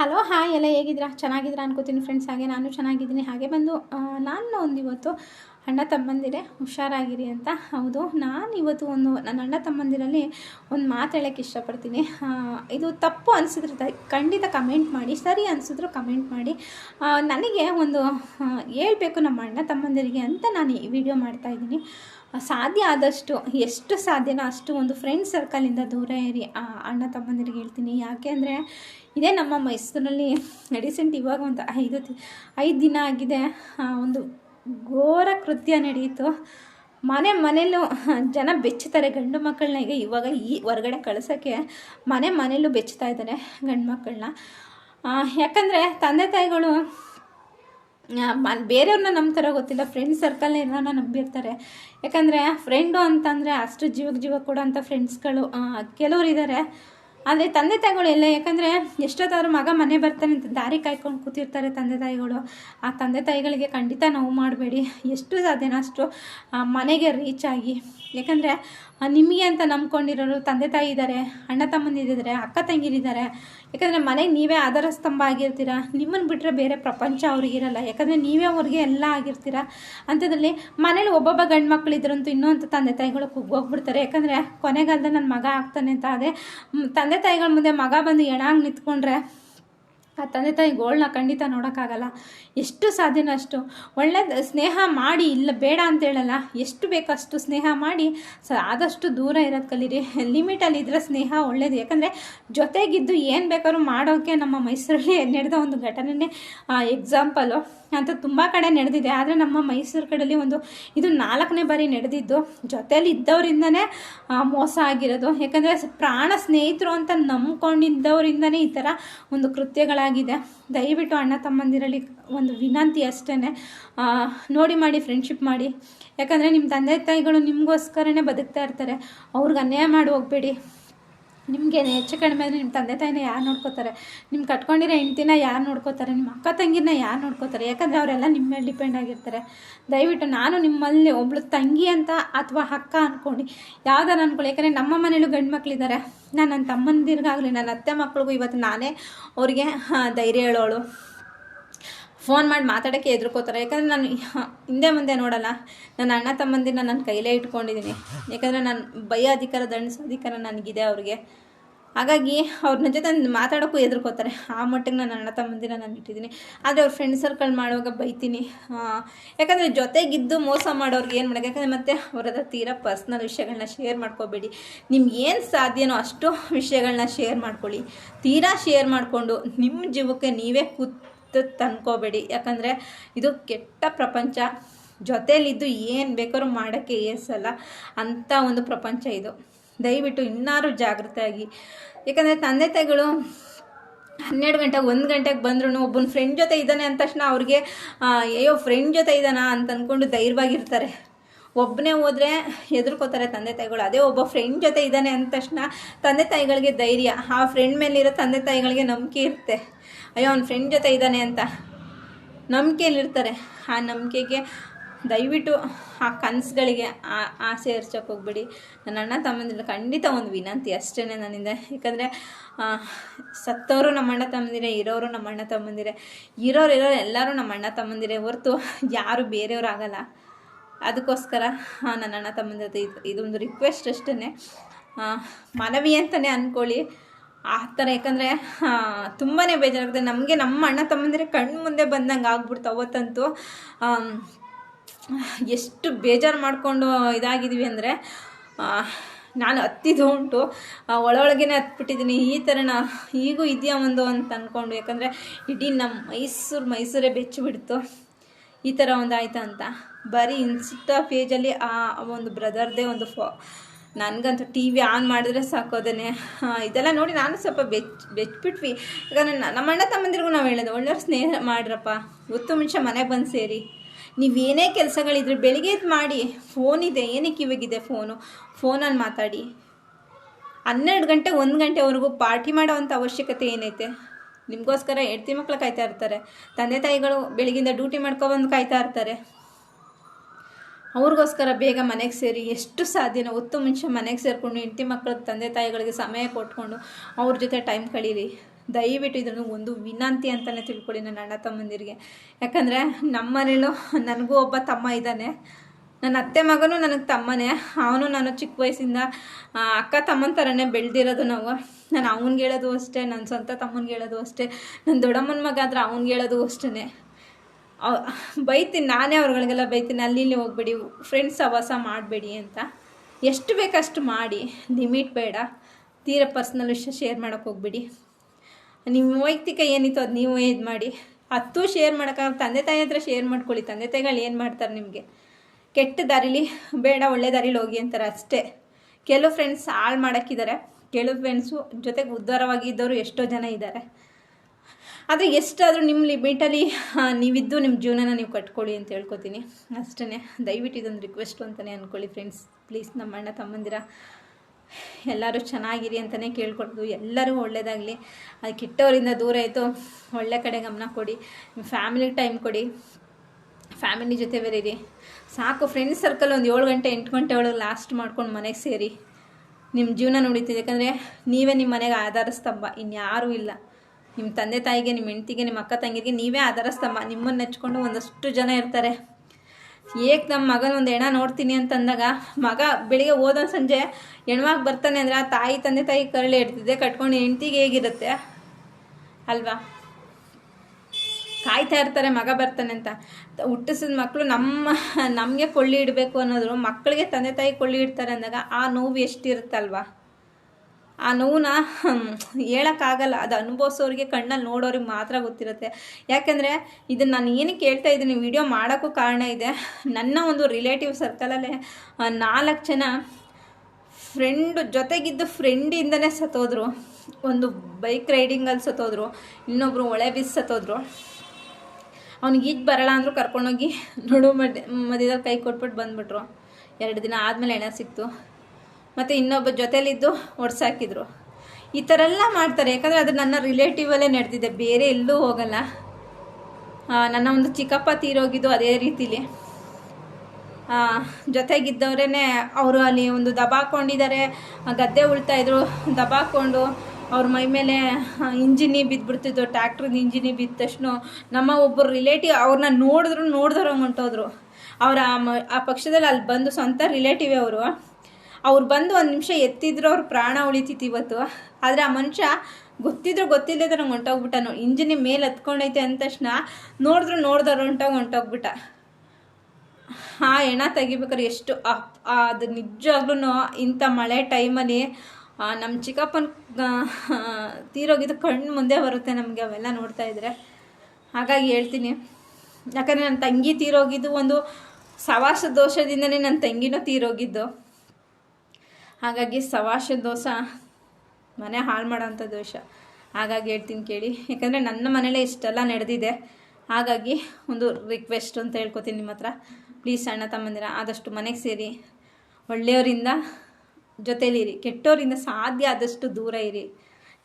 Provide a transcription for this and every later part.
Hello, hi ಎಲ್ಲ ಹೇಗಿದ್ದೀರಾ? ಚೆನ್ನಾಗಿದ್ದೀರಾ ಅನ್ಕೋತೀನಿ ಫ್ರೆಂಡ್ಸ್ ಹಾಗೆ ನಾನು ಚೆನ್ನಾಗಿದ್ದೀನಿ. ಹಾಗೆ ಬಂದು ನಾನು ಒಂದು ಇವತ್ತು ಅಣ್ಣ ತಮ್ಮಂದಿರೇ ಹುಷಾರಾಗಿರಿ ಅಂತ. ಹೌದು, ನಾನು ಇವತ್ತು ಒಂದು, ನನ್ನ ಅಣ್ಣ ತಮ್ಮಂದಿರಲ್ಲಿ ಒಂದು ಮಾತು ಹೇಳೋಕ್ಕೆ ಇಷ್ಟಪಡ್ತೀನಿ. ಇದು ತಪ್ಪು ಅನಿಸಿದ್ರೆ ಖಂಡಿತ ಕಮೆಂಟ್ ಮಾಡಿ, ಸರಿ ಅನಿಸಿದ್ರು ಕಮೆಂಟ್ ಮಾಡಿ. ನನಗೆ ಒಂದು ಹೇಳಬೇಕು ನಮ್ಮ ಅಣ್ಣ ತಮ್ಮಂದಿರಿಗೆ ಅಂತ ನಾನು ಈ ವಿಡಿಯೋ ಮಾಡ್ತಾ ಇದ್ದೀನಿ. ಸಾಧ್ಯ ಆದಷ್ಟು, ಎಷ್ಟು ಸಾಧ್ಯನೋ ಅಷ್ಟು ಒಂದು ಫ್ರೆಂಡ್ ಸರ್ಕಲಿಂದ ದೂರ ಇರಿ. ಅಣ್ಣ ತಮ್ಮಂದಿರಿಗೆ ಹೇಳ್ತೀನಿ. ಯಾಕೆ ಅಂದರೆ ಇದೇ ನಮ್ಮ ಮೈಸೂರಿನಲ್ಲಿ ರೀಸೆಂಟ್ ಇವಾಗ ಒಂದು ಐದು ಐದು ದಿನ ಆಗಿದೆ. ಒಂದು ಘೋರ ಕೃತ್ಯ ನಡೆಯಿತು ಮನೆ ಮನೇಲೂ ಜನ ಬೆಚ್ಚುತ್ತಾರೆ ಗಂಡು ಮಕ್ಕಳನ್ನ. ಈಗ ಇವಾಗ ಈ ಹೊರಗಡೆ ಕಳ್ಸೋಕ್ಕೆ ಮನೆ ಮನೇಲೂ ಬೆಚ್ಚುತ್ತಾ ಇದ್ದಾರೆ ಗಂಡು ಮಕ್ಕಳನ್ನ. ಯಾಕಂದರೆ ತಂದೆ ತಾಯಿಗಳು ಬೇರೆಯವ್ರನ್ನ ನಂಬ್ತಾರೋ ಗೊತ್ತಿಲ್ಲ. ಫ್ರೆಂಡ್ ಸರ್ಕಲ್ನ ಏನೋ ನಂಬಿರ್ತಾರೆ. ಯಾಕಂದರೆ ಫ್ರೆಂಡು ಅಂತಂದರೆ ಅಷ್ಟು ಜೀವಕ್ಕೆ ಜೀವ ಕೊಡೋಂಥ ಫ್ರೆಂಡ್ಸ್ಗಳು ಕೆಲವ್ರು ಇದ್ದಾರೆ ಆದರೆ ತಂದೆ ತಾಯಿಗಳು ಎಲ್ಲ ಯಾಕಂದರೆ ಎಷ್ಟೊತ್ತಾದರೂ ಮಗ ಮನೆ ಬರ್ತಾನೆ ಅಂತ ದಾರಿ ಕಾಯ್ಕೊಂಡು ಕೂತಿರ್ತಾರೆ ತಂದೆ ತಾಯಿಗಳು. ಆ ತಂದೆ ತಾಯಿಗಳಿಗೆ ಖಂಡಿತ ನೋವು ಮಾಡಬೇಡಿ. ಎಷ್ಟು ಸಾಧ್ಯನೋ ಅಷ್ಟು ಮನೆಗೆ ರೀಚ್ ಆಗಿ. ಯಾಕಂದರೆ ನಿಮಗೆ ಅಂತ ನಂಬ್ಕೊಂಡಿರೋರು ತಂದೆ ತಾಯಿ ಇದ್ದಾರೆ, ಅಣ್ಣ ತಮ್ಮಂದಿದ್ದಾರೆ ಅಕ್ಕ ತಂಗಿರಿದ್ದಾರೆ ಯಾಕಂದರೆ ಮನೆಗೆ ನೀವೇ ಆಧಾರ ಸ್ತಂಭ ಆಗಿರ್ತೀರ? ನಿಮ್ಮನ್ನು ಬಿಟ್ಟರೆ ಬೇರೆ ಪ್ರಪಂಚ ಅವ್ರಿಗಿರಲ್ಲ ಯಾಕಂದರೆ ನೀವೇ ಅವ್ರಿಗೆ ಎಲ್ಲ ಆಗಿರ್ತೀರ? ಅಂಥದ್ರಲ್ಲಿ ಮನೇಲಿ ಒಬ್ಬೊಬ್ಬ ಗಂಡು ಮಕ್ಕಳಿದ್ರಂತೂ ಇನ್ನೂ ಅಂತ ತಂದೆ ತಾಯಿಗಳು ಕುಗ್ಗೋಗ್ಬಿಡ್ತಾರೆ ಯಾಕಂದರೆ ಕೊನೆಗಾಲದ ನನ್ನ ಮಗ ಆಗ್ತಾನೆ ಅಂತ ಅದೇ ತಂದೆ ತಾಯಿಗಳ ಮುಂದೆ ಮಗ ಬಂದು ಎಣಾಗಿ ನಿಂತ್ಕೊಂಡ್ರೆ ಆ ತಂದೆ ತಾಯಿ ಗೋಳನ್ನ ಖಂಡಿತ ನೋಡೋಕ್ಕಾಗಲ್ಲ. ಎಷ್ಟು ಸಾಧ್ಯನೋ ಅಷ್ಟು. ಒಳ್ಳೆ ಸ್ನೇಹ ಮಾಡಿ, ಇಲ್ಲ ಬೇಡ ಅಂತ ಹೇಳಲ್ಲ. ಎಷ್ಟು ಬೇಕಷ್ಟು ಸ್ನೇಹ ಮಾಡಿ, ಸ ಆದಷ್ಟು ದೂರ ಇರೋದು ಕಲೀರಿ. ಲಿಮಿಟಲ್ಲಿ ಇದ್ರೆ ಸ್ನೇಹ ಒಳ್ಳೇದು. ಯಾಕಂದರೆ ಜೊತೆಗಿದ್ದು ಏನು ಬೇಕಾದ್ರೂ ಮಾಡೋಕ್ಕೆ ನಮ್ಮ ಮೈಸೂರಲ್ಲಿ ನಡೆದ ಒಂದು ಘಟನೆನೇ ಎಕ್ಸಾಂಪಲು ಅಂತ ತುಂಬ ಕಡೆ ನಡೆದಿದೆ. ಆದರೆ ನಮ್ಮ ಮೈಸೂರು ಕಡೆಯಲ್ಲಿ ಒಂದು, ಇದು ನಾಲ್ಕನೇ ಬಾರಿ ನಡೆದಿದ್ದು. ಜೊತೇಲಿ ಇದ್ದವರಿಂದನೇ ಮೋಸ ಆಗಿರೋದು. ಯಾಕಂದರೆ ಪ್ರಾಣ ಸ್ನೇಹಿತರು ಅಂತ ನಂಬ್ಕೊಂಡಿದ್ದವರಿಂದನೇ ಈ ಥರ ಒಂದು ಕೃತ್ಯಗಳಾಗಿದೆ ದಯವಿಟ್ಟು ಅಣ್ಣ ತಮ್ಮಂದಿರಲ್ಲಿ ಒಂದು ವಿನಂತಿ ಅಷ್ಟೇ ನೋಡಿ ಮಾಡಿ ಫ್ರೆಂಡ್ಶಿಪ್ ಮಾಡಿ. ಯಾಕಂದರೆ ನಿಮ್ಮ ತಂದೆ ತಾಯಿಗಳು ನಿಮಗೋಸ್ಕರನೇ ಬದುಕ್ತಾ ಇರ್ತಾರೆ. ಅವ್ರಿಗೆ ಅನ್ಯಾಯ ಮಾಡಿ ಹೋಗಬೇಡಿ. ನಿಮಗೆ ಹೆಚ್ಚು ಕಡಿಮೆ ಆದರೆ ನಿಮ್ಮ ತಂದೆ ತಾಯಿನ ಯಾರು ನೋಡ್ಕೋತಾರೆ? ನಿಮ್ಮ ಕಟ್ಕೊಂಡಿರೋ ಹೆಂಡ್ತಿನ ಯಾರು ನೋಡ್ಕೋತಾರೆ? ನಿಮ್ಮ ಅಕ್ಕ ತಂಗಿನ ಯಾರು ನೋಡ್ಕೋತಾರೆ? ಯಾಕಂದರೆ ಅವರೆಲ್ಲ ನಿಮ್ಮ ಮೇಲೆ ಡಿಪೆಂಡ್ ಆಗಿರ್ತಾರೆ. ದಯವಿಟ್ಟು ನಾನು ನಿಮ್ಮಲ್ಲಿ ಒಬ್ಳು ತಂಗಿ ಅಂತ ಅಥವಾ ಅಕ್ಕ ಅಂದ್ಕೊಂಡು ಯಾವ್ದಾರು ಅಂದ್ಕೊಳ್ಳಿ ಯಾಕಂದರೆ ನಮ್ಮ ಮನೇಲೂ ಗಂಡು ಮಕ್ಕಳಿದ್ದಾರೆ ನಾನು ನನ್ನ ತಮ್ಮಂದಿರಿಗಾಗಲಿ ನನ್ನ ಅತ್ತೆ ಮಕ್ಳಿಗೂ ಇವತ್ತು ನಾನೇ ಅವ್ರಿಗೆ ಧೈರ್ಯ ಹೇಳೋಳು. ಫೋನ್ ಮಾಡಿ ಮಾತಾಡೋಕ್ಕೆ ಎದುರ್ಕೋತಾರೆ ಯಾಕಂದರೆ ನಾನು ಹಿಂದೆ ಮುಂದೆ ನೋಡಲ್ಲ. ನನ್ನ ಅಣ್ಣ ತಮ್ಮಂದಿನ ನನ್ನ ಕೈಲೇ ಇಟ್ಕೊಂಡಿದ್ದೀನಿ ಯಾಕಂದರೆ ನಾನು ಭಯ ಅಧಿಕಾರ ದಂಡಿಸೋ ಅಧಿಕಾರ ನನಗಿದೆ ಅವ್ರಿಗೆ. ಹಾಗಾಗಿ ಅವ್ರ ನನ್ನ ಜೊತೆ ಮಾತಾಡೋಕ್ಕೂ ಎದುರ್ಕೋತಾರೆ ಆ ಮಟ್ಟಿಗೆ ನನ್ನ ಅಣ್ಣ ತಮ್ಮಂದಿನ ನಾನು ಇಟ್ಟಿದ್ದೀನಿ ಆದರೆ ಅವ್ರ ಫ್ರೆಂಡ್ ಸರ್ಕಲ್ ಮಾಡುವಾಗ ಬೈತೀನಿ. ಯಾಕಂದರೆ ಜೊತೆಗಿದ್ದು ಮೋಸ ಮಾಡೋರ್ಗೆ ಏನು ಮಾಡೋಕೆ? ಯಾಕಂದರೆ ಮತ್ತೆ ಅವ್ರ ಹತ್ರ ತೀರಾ ಪರ್ಸ್ನಲ್ ವಿಷಯಗಳನ್ನ ಶೇರ್ ಮಾಡ್ಕೋಬೇಡಿ. ನಿಮ್ಗೆ ಏನು ಸಾಧ್ಯನೋ ಅಷ್ಟು ವಿಷಯಗಳನ್ನ ಶೇರ್ ಮಾಡ್ಕೊಳ್ಳಿ. ತೀರಾ ಶೇರ್ ಮಾಡಿಕೊಂಡು ನಿಮ್ಮ ಜೀವಕ್ಕೆ ನೀವೇ ಕೂತ್ ತಂದ್ಕೋಬೇಡಿ. ಯಾಕಂದರೆ ಇದು ಕೆಟ್ಟ ಪ್ರಪಂಚ. ಜೊತೇಲಿದ್ದು ಏನು ಬೇಕಾದ್ರೂ ಮಾಡೋಕ್ಕೆ ಏಸಲ್ಲ. ಅಂಥ ಒಂದು ಪ್ರಪಂಚ ಇದು. ದಯವಿಟ್ಟು ಇನ್ನಾರು ಜಾಗೃತೆಯಾಗಿ ಯಾಕಂದರೆ ತಂದೆ ತಾಯಿಗಳು ಹನ್ನೆರಡು ಗಂಟೆಗೆ, ಒಂದು ಗಂಟೆಗೆ ಬಂದ್ರು ಒಬ್ಬನ ಫ್ರೆಂಡ್ ಜೊತೆ ಇದ್ದಾನೆ ಅಂದ ತಕ್ಷಣ ಅವ್ರಿಗೆ ಅಯ್ಯೋ ಫ್ರೆಂಡ್ ಜೊತೆ ಇದ್ದಾನಾ? ಅಂತ ಅಂದ್ಕೊಂಡು ಧೈರ್ಯವಾಗಿರ್ತಾರೆ. ಒಬ್ಬನೇ ಹೋದರೆ ಹೆದರ್ಕೋತಾರೆ ತಂದೆ ತಾಯಿಗಳು. ಅದೇ ಒಬ್ಬ ಫ್ರೆಂಡ್ ಜೊತೆ ಇದ್ದಾನೆ ಅಂದ ತಕ್ಷಣ ತಂದೆ ತಾಯಿಗಳಿಗೆ ಧೈರ್ಯ. ಆ ಫ್ರೆಂಡ್ ಮೇಲಿರೋ ತಂದೆ ತಾಯಿಗಳಿಗೆ ನಂಬಿಕೆ ಇರುತ್ತೆ. ಅಯ್ಯೋ, ಅವ್ನ ಫ್ರೆಂಡ್ ಜೊತೆ ಇದ್ದಾನೆ ಅಂತ ನಂಬಿಕೆಯಲ್ಲಿರ್ತಾರೆ. ಆ ನಂಬಿಕೆಗೆ ದಯವಿಟ್ಟು ಆ ಕನಸುಗಳಿಗೆ ಆ ಆಸೆ ಹರ್ಚಕ್ಕೆ ಹೋಗ್ಬೇಡಿ. ನನ್ನ ಅಣ್ಣ ತಮ್ಮಂದಿರ ಖಂಡಿತ ಒಂದು ವಿನಂತಿ ಅಷ್ಟೇ ನನ್ನಿಂದ. ಯಾಕಂದರೆ ಸತ್ತವರು ನಮ್ಮ ಅಣ್ಣ ತಮ್ಮಂದಿರೇ, ಇರೋರು ನಮ್ಮ ಅಣ್ಣ ತಮ್ಮಂದಿರೇ. ಇರೋರು ಇರೋರು ಎಲ್ಲರೂ ನಮ್ಮ ಅಣ್ಣ ತಮ್ಮಂದಿರೇ ಹೊರತು ಯಾರು ಬೇರೆಯವ್ರು ಆಗಲ್ಲ. ಅದಕ್ಕೋಸ್ಕರ ನನ್ನ ಅಣ್ಣ ತಮ್ಮಂದಿರ ಇದೊಂದು ರಿಕ್ವೆಸ್ಟ್ ಅಷ್ಟೇ ಮನವಿ ಅಂತಲೇ ಅಂದ್ಕೊಳ್ಳಿ ಆ ಥರ, ಯಾಕಂದರೆ ತುಂಬಾ ಬೇಜಾರಾಗುತ್ತೆ. ನಮಗೆ ನಮ್ಮ ಅಣ್ಣ ತಮ್ಮಂದಿರೇ ಕಣ್ಣು ಮುಂದೆ ಬಂದಂಗೆ ಆಗ್ಬಿಡ್ತು ಅವತ್ತಂತೂ. ಎಷ್ಟು ಬೇಜಾರು ಮಾಡಿಕೊಂಡು ಇದಾಗಿದ್ವಿ ಅಂದರೆ ನಾನು ಹತ್ತಿದ್ದು ಉಂಟು. ಒಳೊಳಗೇ ಹತ್ಬಿಟ್ಟಿದ್ದೀನಿ. ಈ ಥರನ ಈಗೂ ಇದೆಯಾ ಒಂದು ಅಂತ ಅಂದ್ಕೊಂಡು ಯಾಕಂದರೆ, ಇಡೀ ನಮ್ಮ ಮೈಸೂರು, ಮೈಸೂರೇ ಬೆಚ್ಚಿಬಿಡ್ತು. ಈ ಥರ ಒಂದು ಆಯ್ತಾ ಅಂತ. ಬರೀ ಇನ್ಸ್ಟಾ ಪೇಜಲ್ಲಿ ಆ ಒಂದು ಬ್ರದರ್ದೇ ಒಂದು ಫೋ ನನಗಂತೂ ಟಿ ವಿ ಆನ್ ಮಾಡಿದ್ರೆ ಸಾಕೋದೇನೆ ಇದೆಲ್ಲ ನೋಡಿ ನಾನು ಸ್ವಲ್ಪ ಬೆಚ್, ಬೆಚ್ಬಿಟ್ವಿ. ಈಗ ನಮ್ಮ ಅಣ್ಣ ತಮ್ಮಂದಿರಿಗೂ ನಾವು ಹೇಳೋದು, ಒಳ್ಳೆಯವ್ರ ಸ್ನೇಹ ಮಾಡ್ರಪ್ಪ. ಗೊತ್ತು ಮುಂಚೆ ಮನೆಗೆ ಬಂದು ಸೇರಿ. ನೀವೇನೇ ಕೆಲಸಗಳಿದ್ರೆ ಬೆಳಿಗ್ಗೆ ಎದ್ದು ಮಾಡಿ. ಇದೆ, ಏನಕ್ಕೆ ಇವಾಗಿದೆ ಫೋನು ಫೋನಲ್ಲಿ ಮಾತಾಡಿ. ಹನ್ನೆರಡು ಗಂಟೆ, ಒಂದು ಗಂಟೆವರೆಗೂ ಪಾರ್ಟಿ ಮಾಡೋವಂಥ ಅವಶ್ಯಕತೆ ಏನೈತೆ? ನಿಮಗೋಸ್ಕರ ಹೆಂಡತಿ ಮಕ್ಳು ಕಾಯ್ತಾ ಇರ್ತಾರೆ. ತಂದೆ ತಾಯಿಗಳು ಬೆಳಗಿಂದ ಡ್ಯೂಟಿ ಮಾಡ್ಕೊಬಂದು ಕಾಯ್ತಾ ಇರ್ತಾರೆ. ಅವ್ರಿಗೋಸ್ಕರ ಬೇಗ ಮನೆಗೆ ಸೇರಿ ಎಷ್ಟು ಸಾಧ್ಯನೋ ಹೊತ್ತು ಮುಂಚೆ ಮನೆಗೆ ಸೇರಿಕೊಂಡು ಹೆಂಡತಿ ಮಕ್ಕಳ ತಂದೆ ತಾಯಿಗಳಿಗೆ ಸಮಯ ಕೊಟ್ಕೊಂಡು ಅವ್ರ ಜೊತೆ ಟೈಮ್ ಕಳೀರಿ. ದಯವಿಟ್ಟು ಇದನ್ನು ಒಂದು ವಿನಂತಿ ಅಂತಲೇ ತಿಳ್ಕೊಳ್ಳಿ ನನ್ನ ಅಣ್ಣ ತಮ್ಮಂದಿರಿಗೆ. ಯಾಕಂದರೆ ನಮ್ಮ ಮನೇಲೂ ನನಗೂ ಒಬ್ಬ ತಮ್ಮ ಇದ್ದಾನೆ. ನನ್ನ ಅತ್ತೆ ಮಗನೂ ನನಗೆ ತಮ್ಮನೇ. ಅವನು ನಾನು ಚಿಕ್ಕ ವಯಸ್ಸಿಂದ ಅಕ್ಕ ತಮ್ಮನ ಥರನೇ ಬೆಳೆದಿರೋದು ನಾವು. ನಾನು ಅವ್ನಿಗೆ ಹೇಳೋದು ಅಷ್ಟೇ ನನ್ನ ಸ್ವಂತ ತಮ್ಮನಿಗೆ ಹೇಳೋದು ಅಷ್ಟೇ ನನ್ನ ದೊಡ್ಡಮ್ಮನ ಮಗ ಆದರೆ ಅವ್ನಿಗೆ ಹೇಳೋದು ಅಷ್ಟೇ ಬೈತೀನಿ, ನಾನೇ ಅವ್ರುಗಳಿಗೆಲ್ಲ ಬೈತೀನಿ, ಅಲ್ಲಿ ಇಲ್ಲಿ ಹೋಗ್ಬೇಡಿ ಫ್ರೆಂಡ್ಸ್ ಸವಾಸ ಮಾಡಬೇಡಿ ಅಂತ. ಎಷ್ಟು ಬೇಕಷ್ಟು ಮಾಡಿ ಲಿಮಿಟ್ ಬೇಡ. ತೀರ ಪರ್ಸ್ನಲ್ ವಿಷಯ ಶೇರ್ ಮಾಡೋಕೆ ಹೋಗ್ಬೇಡಿ. ನಿಮ್ಮ ವೈಯಕ್ತಿಕ ಏನಿತ್ತು ಅದು ನೀವು ಇದು ಮಾಡಿ. ಹತ್ತು ಶೇರ್ ಮಾಡೋಕ್ಕಾಗ ತಂದೆ ತಾಯಿ ಹತ್ರ ಶೇರ್ ಮಾಡ್ಕೊಳ್ಳಿ. ತಂದೆ ತಾಯಿಗಳು ಏನು ಮಾಡ್ತಾರೆ ನಿಮಗೆ? ಕೆಟ್ಟ ದಾರಿಲಿ, ಬೇಡ, ಒಳ್ಳೆ ದಾರಿಲಿ ಹೋಗಿ ಅಂತಾರೆ ಅಷ್ಟೇ. ಕೆಲವು ಫ್ರೆಂಡ್ಸ್ ಹಾಳು ಮಾಡೋಕ್ಕಿದ್ದಾರೆ ಕೆಲವು ಫ್ರೆಂಡ್ಸು ಜೊತೆಗೆ ಉದ್ಧಾರವಾಗಿದ್ದವರು ಎಷ್ಟೋ ಜನ ಇದ್ದಾರೆ ಆದರೆ ಎಷ್ಟಾದರೂ ನಿಮ್ಮ ಲಿಮಿಟಲ್ಲಿ ನೀವಿದ್ದು ನಿಮ್ಮ ಜೀವನನ ನೀವು ಕಟ್ಕೊಳ್ಳಿ ಅಂತ ಹೇಳ್ಕೊತೀನಿ. ಅಷ್ಟೇ ದಯವಿಟ್ಟು ಇದೊಂದು ರಿಕ್ವೆಸ್ಟು ಅಂತಲೇ ಅಂದ್ಕೊಳ್ಳಿ ಫ್ರೆಂಡ್ಸ್ ಪ್ಲೀಸ್ ನಮ್ಮ ಅಣ್ಣ ತಮ್ಮಂದಿರ, ಎಲ್ಲರೂ ಚೆನ್ನಾಗಿರಿ ಅಂತಲೇ ಕೇಳ್ಕೊಡ್ದು ಎಲ್ಲರೂ ಒಳ್ಳೆಯದಾಗಲಿ ಅದು ಕೆಟ್ಟವರಿಂದ ದೂರ ಆಯಿತು ಒಳ್ಳೆ ಕಡೆ ಗಮನ ಕೊಡಿ. ನಿಮ್ಮ ಫ್ಯಾಮಿಲಿಗೆ ಟೈಮ್ ಕೊಡಿ. ಫ್ಯಾಮಿಲಿ ಜೊತೆ ಬೇರೆರಿ. ಸಾಕು ಫ್ರೆಂಡ್ಸ್ ಸರ್ಕಲ್ ಒಂದು ಏಳು ಗಂಟೆ, ಎಂಟು ಗಂಟೆ ಒಳಗೆ ಲಾಸ್ಟ್ ಮಾಡ್ಕೊಂಡು ಮನೆಗೆ ಸೇರಿ. ನಿಮ್ಮ ಜೀವನ ನೋಡಿತಿದೆ. ಯಾಕಂದರೆ ನೀವೇ ನಿಮ್ಮ ಮನೆಗೆ ಆಧಾರ ಸ್ತಂಭ ಇನ್ಯಾರೂ ಇಲ್ಲ. ನಿಮ್ಮ ತಂದೆ ತಾಯಿಗೆ, ನಿಮ್ಮ ಹೆಂಡ್ತಿಗೆ, ನಿಮ್ಮ ಅಕ್ಕ ತಂಗಿರಿಗೆ ನೀವೇ ಆಧಾರ ಸ್ತಂಭ. ನಿಮ್ಮನ್ನು ನೆಚ್ಕೊಂಡು ಒಂದಷ್ಟು ಜನ ಇರ್ತಾರೆ. ಏಕ್ ನಮ್ಮ ಮಗನ ಒಂದು ಹೆಣ ನೋಡ್ತೀನಿ ಅಂತಂದಾಗ, ಮಗ ಬೆಳಿಗ್ಗೆ ಓದೋ ಸಂಜೆ ಹೆಣ್ಮಾಗ್ ಬರ್ತಾನೆ ಅಂದರೆ ಆ ತಾಯಿ, ತಂದೆ ತಾಯಿ ಕರಳೆ ಇಡ್ತಿದ್ದೆ ಕಟ್ಕೊಂಡು ಹೆಂಡ್ತಿಗೆ ಹೇಗಿರುತ್ತೆ? ಅಲ್ವಾ? ಕಾಯ್ತಾ ಇರ್ತಾರೆ ಮಗ ಬರ್ತಾನೆ ಅಂತ. ಹುಟ್ಟಿಸಿದ ಮಕ್ಕಳು ನಮ್ಮ, ನಮಗೆ ಕೊಳ್ಳಿ ಇಡಬೇಕು ಅನ್ನೋದ್ರು. ಮಕ್ಕಳಿಗೆ ತಂದೆ ತಾಯಿ ಕೊಳ್ಳಿ ಇಡ್ತಾರೆ ಅಂದಾಗ ಆ ನೋವು ಎಷ್ಟಿರುತ್ತಲ್ವಾ? ಆ ನೋವನ್ನ ಹೇಳೋಕ್ಕಾಗಲ್ಲ. ಅದು ಅನುಭವಿಸೋರಿಗೆ ಕಣ್ಣಲ್ಲಿ ನೋಡೋರಿಗೆ ಮಾತ್ರ ಗೊತ್ತಿರುತ್ತೆ. ಯಾಕೆಂದರೆ ಇದನ್ನು ನಾನು ಏನಕ್ಕೆ ಹೇಳ್ತಾ ಇದ್ದೀನಿ, ವಿಡಿಯೋ ಮಾಡೋಕ್ಕೂ ಕಾರಣ ಇದೆ. ನನ್ನ ಒಂದು ರಿಲೇಟಿವ್ ಸರ್ಕಲಲ್ಲೇ ನಾಲ್ಕು ಜನ ಫ್ರೆಂಡು ಜೊತೆಗಿದ್ದು ಫ್ರೆಂಡಿಂದನೇ ಸತ್ತೋದ್ರು. ಒಂದು ಬೈಕ್ ರೈಡಿಂಗಲ್ಲಿ ಸತ್ತೋದ್ರು. ಇನ್ನೊಬ್ಬರು ಒಳೆ ಬಿಸಿ ಸತ್ತೋದ್ರು. ಅವ್ನಿಗೆ ಈಗ ಬರಲ್ಲ ಅಂದರೂ ಕರ್ಕೊಂಡೋಗಿ ನೋಡು ಮಧ್ಯ, ಮಧ್ಯದಲ್ಲಿ ಕೈ ಕೊಟ್ಬಿಟ್ಟು ಬಂದ್ಬಿಟ್ರು. ಎರಡು ದಿನ ಆದಮೇಲೆ ಎಣ್ಣೆ ಸಿಕ್ತು. ಮತ್ತು ಇನ್ನೊಬ್ಬ ಜೊತೆಲಿದ್ದು ಒಡ್ಸಾಕಿದ್ರು. ಈ ಥರ ಎಲ್ಲ ಮಾಡ್ತಾರೆ. ಯಾಕಂದರೆ ಅದು ನನ್ನ ರಿಲೇಟಿವಲ್ಲೇ ನಡೆದಿದೆ. ಬೇರೆ ಎಲ್ಲೂ ಹೋಗಲ್ಲ. ನನ್ನ ಒಂದು ಚಿಕ್ಕಪ್ಪ ತೀರೋಗಿದ್ದು ಅದೇ ರೀತಿಲಿ. ಜೊತೆಗಿದ್ದವ್ರೇ ಅವರು ಅಲ್ಲಿ ಒಂದು ದಬಾಕೊಂಡಿದ್ದಾರೆ ಗದ್ದೆ ಉಳ್ತಾಯಿದ್ರು ದಬಾಕೊಂಡು ಅವ್ರ ಮೈ ಮೇಲೆ ಇಂಜಿನಿ ಬಿದ್ದುಬಿಡ್ತಿದ್ರು ಟ್ಯಾಕ್ಟ್ರದ ಇಂಜಿನಿ ಬಿದ್ದ ತಕ್ಷಣ ನಮ್ಮ ಒಬ್ಬರು ರಿಲೇಟಿವ್ ಅವ್ರನ್ನ ನೋಡಿದ್ರು ನೋಡಿದ್ರು ಹೊಂಟೋದ್ರು. ಅವರ ಆ ಪಕ್ಷದಲ್ಲಿ ಅಲ್ಲಿ ಬಂದು ಸ್ವಂತ ರಿಲೇಟಿವ್ ಅವರು. ಅವ್ರು ಬಂದು ಒಂದು ನಿಮಿಷ ಎತ್ತಿದ್ರು ಅವ್ರ ಪ್ರಾಣ ಉಳಿತಿತ್ತು ಇವತ್ತು. ಆದರೆ ಆ ಮನುಷ್ಯ ಗೊತ್ತಿದ್ರು ಗೊತ್ತಿಲ್ಲದೆ ನಂಗೆ ಹೊಂಟೋಗ್ಬಿಟ್ಟ ನೋಡಿ ಇಂಜಿನಿ ಮೇಲೆ ಹತ್ಕೊಂಡೈತೆ ಅಂದ ತಕ್ಷಣ ನೋಡಿದ್ರು ನೋಡಿದವ್ರು ಹೊಂಟೋಗಿ ಹೊಂಟೋಗ್ಬಿಟ್ಟ. ಆ ಹೆಣ ತೆಗಿಬೇಕಾದ್ರೆ ಎಷ್ಟು ಅದು ನಿಜವಾಗ್ಲೂ ಇಂಥ ಮಳೆ ಟೈಮಲ್ಲಿ ನಮ್ಮ ಚಿಕ್ಕಪ್ಪನ ತೀರೋಗಿದ್ದು ಕಣ್ಣು ಮುಂದೆ ಬರುತ್ತೆ ನಮಗೆ ಅವೆಲ್ಲ ನೋಡ್ತಾ ಇದ್ರೆ. ಹಾಗಾಗಿ ಹೇಳ್ತೀನಿ. ಯಾಕಂದರೆ ನನ್ನ ತಂಗಿ ತೀರೋಗಿದ್ದು ಒಂದು ಸವಾಸ ದೋಷದಿಂದನೇ ನನ್ನ ತಂಗಿನೂ ತೀರೋಗಿದ್ದು. ಹಾಗಾಗಿ ಸವಾಶ ದೋಷ ಮನೆ ಹಾಳು ಮಾಡೋಂಥ ದೋಷ ಹಾಗಾಗಿ ಹೇಳ್ತೀನಿ ಕೇಳಿ. ಯಾಕಂದರೆ ನನ್ನ ಮನೇಲೇ ಇಷ್ಟೆಲ್ಲ ನಡೆದಿದೆ. ಹಾಗಾಗಿ ಒಂದು ರಿಕ್ವೆಸ್ಟ್ ಅಂತ ಹೇಳ್ಕೊತೀನಿ ನಿಮ್ಮ ಹತ್ರ. ಪ್ಲೀಸ್ ಅಣ್ಣ ತಮ್ಮಂದಿರ, ಆದಷ್ಟು ಮನೆಗೆ ಸೇರಿ. ಒಳ್ಳೆಯವರಿಂದ ಜೊತೇಲಿರಿ ಕೆಟ್ಟವರಿಂದ ಸಾಧ್ಯ ಆದಷ್ಟು ದೂರ ಇರಿ.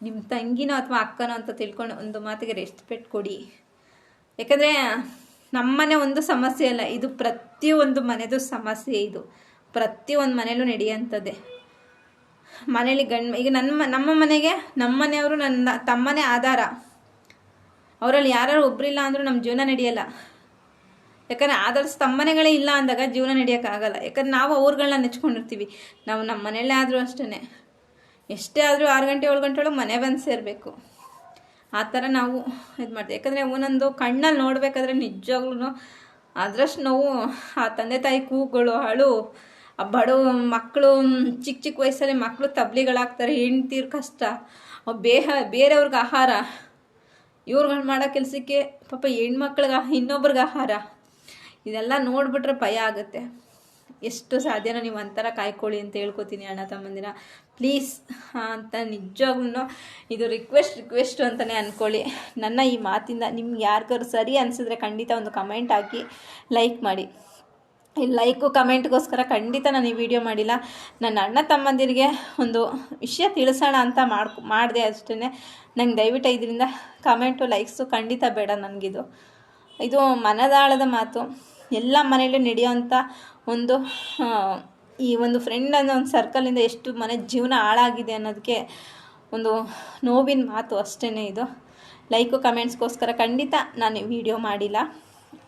ನಿಮ್ಮ ತಂಗಿನೋ ಅಥವಾ ಅಕ್ಕನೋ ಅಂತ ತಿಳ್ಕೊಂಡು ಒಂದು ಮಾತಿಗೆ ರೆಸ್ಪೆಕ್ಟ್ ಕೊಡಿ. ಯಾಕಂದರೆ ನಮ್ಮನೆ ಒಂದು ಸಮಸ್ಯೆ ಅಲ್ಲ, ಇದು ಪ್ರತಿಯೊಂದು ಮನೆಯದು ಸಮಸ್ಯೆ ಇದು. ಪ್ರತಿಯೊಂದು ಮನೇಲೂ ನಡೆಯೋಂಥದ್ದೇ. ಮನೇಲಿ ಗಂಡು, ಈಗ ನನ್ನ ನಮ್ಮ ಮನೆಗೆ ನಮ್ಮ ಮನೆಯವರು ನನ್ನ ತಮ್ಮನೇ ಆಧಾರ. ಅವರಲ್ಲಿ ಯಾರು ಒಬ್ಬರಿಲ್ಲ ಅಂದರೂ ನಮ್ಮ ಜೀವನ ನಡೆಯಲ್ಲ. ಯಾಕಂದರೆ ಆಧಾರ ಸ್ತಂಭನೆಗಳೇ ಇಲ್ಲ ಅಂದಾಗ ಜೀವನ ನಡೆಯೋಕ್ಕಾಗಲ್ಲ. ಯಾಕಂದ್ರೆ ನಾವು ಅವ್ರುಗಳನ್ನ ನೆಚ್ಕೊಂಡಿರ್ತೀವಿ. ನಾವು ನಮ್ಮ ಮನೆಯಲ್ಲೇ ಆದರೂ ಅಷ್ಟೇ ಎಷ್ಟೇ ಆದರೂ ಆರು ಗಂಟೆ, ಏಳು ಗಂಟೆ ಒಳಗೆ ಮನೆ ಬಂದು ಸೇರಬೇಕು. ಆ ಥರ ನಾವು ಇದು ಮಾಡ್ತೀವಿ. ಯಾಕಂದರೆ ಒಂದೊಂದು ಕಣ್ಣಲ್ಲಿ ನೋಡಬೇಕಾದ್ರೆ ನಿಜವಾಗ್ಲೂ ಅದರಷ್ಟು ನಾವು, ಆ ತಂದೆ ತಾಯಿ ಕೂಗುಗಳು, ಅಳು ಬಡವ ಮಕ್ಕಳು ಚಿಕ್ಕ ಚಿಕ್ಕ ವಯಸ್ಸಲ್ಲಿ ಮಕ್ಕಳು ತಬ್ಲಿಗಳಾಗ್ತಾರೆ, ಹೆಂಡ್ತೀರ್ ಕಷ್ಟ ಬೇಹ, ಬೇರೆಯವ್ರಿಗೆ ಆಹಾರ. ಇವ್ರುಗಳು ಮಾಡೋ ಕೆಲಸಕ್ಕೆ ಪಾಪ ಹೆಣ್ಮಕ್ಳಿಗೆ ಇನ್ನೊಬ್ರಿಗೆ ಆಹಾರ. ಇದೆಲ್ಲ ನೋಡಿಬಿಟ್ರೆ ಭಯ ಆಗುತ್ತೆ. ಎಷ್ಟು ಸಾಧ್ಯನೋ ನೀವು ಒಂಥರ ಕಾಯ್ಕೊಳ್ಳಿ ಅಂತ ಹೇಳ್ಕೊತೀನಿ ಅಣ್ಣ ತಮ್ಮಂದಿನ ಪ್ಲೀಸ್ ಅಂತ ನಿಜವಾಗ್ಲೂ ಇದು ರಿಕ್ವೆಸ್ಟ್ ರಿಕ್ವೆಸ್ಟ್ ಅಂತಲೇ ಅಂದ್ಕೊಳ್ಳಿ ನನ್ನ ಈ ಮಾತಿಂದ ನಿಮ್ಗೆ ಯಾರಿಗಾರು ಸರಿ ಅನಿಸಿದ್ರೆ ಖಂಡಿತ ಒಂದು ಕಮೆಂಟ್ ಹಾಕಿ ಲೈಕ್ ಮಾಡಿ. ಈ ಲೈಕು ಕಮೆಂಟ್ಗೋಸ್ಕರ ಖಂಡಿತ ನಾನು ಈ ವಿಡಿಯೋ ಮಾಡಿಲ್ಲ. ನನ್ನ ಅಣ್ಣ ತಮ್ಮಂದಿರಿಗೆ ಒಂದು ವಿಷಯ ತಿಳಿಸೋಣ ಅಂತ ಮಾಡ್ಕೊ, ಮಾಡಿದೆ ಅಷ್ಟೇ ನಂಗೆ ದಯವಿಟ್ಟು ಇದರಿಂದ ಕಮೆಂಟು ಲೈಕ್ಸು ಖಂಡಿತ ಬೇಡ ನನಗಿದು. ಇದು ಮನದಾಳದ ಮಾತು. ಎಲ್ಲ ಮನೆಯಲ್ಲೂ ನಡೆಯೋಂಥ ಒಂದು ಈ ಒಂದು ಫ್ರೆಂಡ್ ಅನ್ನೋ ಒಂದು ಸರ್ಕಲಿಂದ ಎಷ್ಟು ಮನೆ ಜೀವನ ಹಾಳಾಗಿದೆ ಅನ್ನೋದಕ್ಕೆ ಒಂದು ನೋವಿನ ಮಾತು ಅಷ್ಟೇ ಇದು. ಲೈಕು ಕಮೆಂಟ್ಸ್ಗೋಸ್ಕರ ಖಂಡಿತ ನಾನು ವಿಡಿಯೋ ಮಾಡಿಲ್ಲ.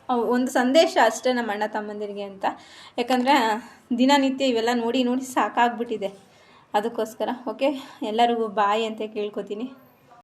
ಒಂದು ಸಂದೇಶ ಅಷ್ಟೇ ನಮ್ಮ ಅಣ್ಣ ತಮ್ಮಂದಿರಿಗೆ ಅಂತ. ಯಾಕಂದರೆ ದಿನನಿತ್ಯ ಇವೆಲ್ಲ ನೋಡಿ ನೋಡಿ ಸಾಕಾಗ್ಬಿಟ್ಟಿದೆ. ಅದಕ್ಕೋಸ್ಕರ ಓಕೆ ಎಲ್ಲರಿಗೂ ಬಾಯ್ ಅಂತ ಕೇಳ್ಕೊತೀನಿ.